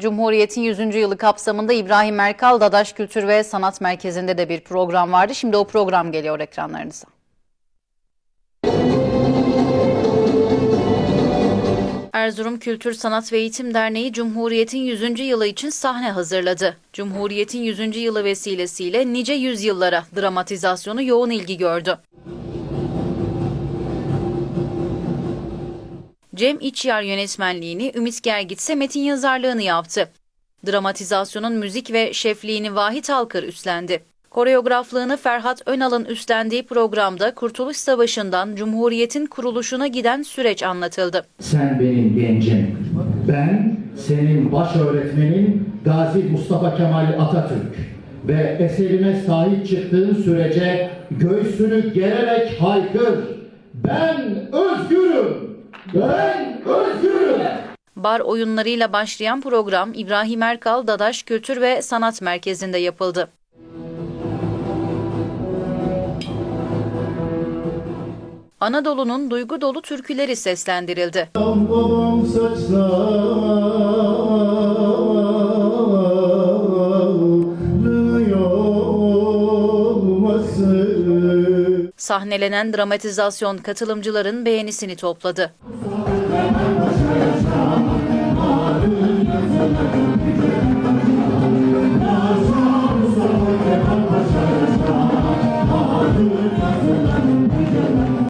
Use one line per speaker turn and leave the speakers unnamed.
Cumhuriyet'in 100. yılı kapsamında İbrahim Erkal Dadaş Kültür ve Sanat Merkezi'nde de bir program vardı. Şimdi o program geliyor ekranlarınıza. Erzurum Kültür Sanat ve Eğitim Derneği Cumhuriyet'in 100. yılı için sahne hazırladı. Cumhuriyet'in 100. yılı vesilesiyle nice yüzyıllara dramatizasyonu yoğun ilgi gördü. Cem İçyar yönetmenliğini, Ümit Gergit metin yazarlığını yaptı. Dramatizasyonun müzik ve şefliğini Vahit Alkır üstlendi. Koreograflığını Ferhat Önal'ın üstlendiği programda Kurtuluş Savaşı'ndan Cumhuriyet'in kuruluşuna giden süreç anlatıldı.
Sen benim gencim. Ben senin baş öğretmenin Gazi Mustafa Kemal Atatürk ve eserime sahip çıktığın sürece göğsünü gererek haykır. Ben özgürüm. Ben özgürüm.
Bar oyunlarıyla başlayan program İbrahim Erkal Dadaş Kültür ve Sanat Merkezi'nde yapıldı. Anadolu'nun duygu dolu türküleri seslendirildi.
Babam saçları
Sahnelenen dramatizasyon katılımcıların beğenisini topladı.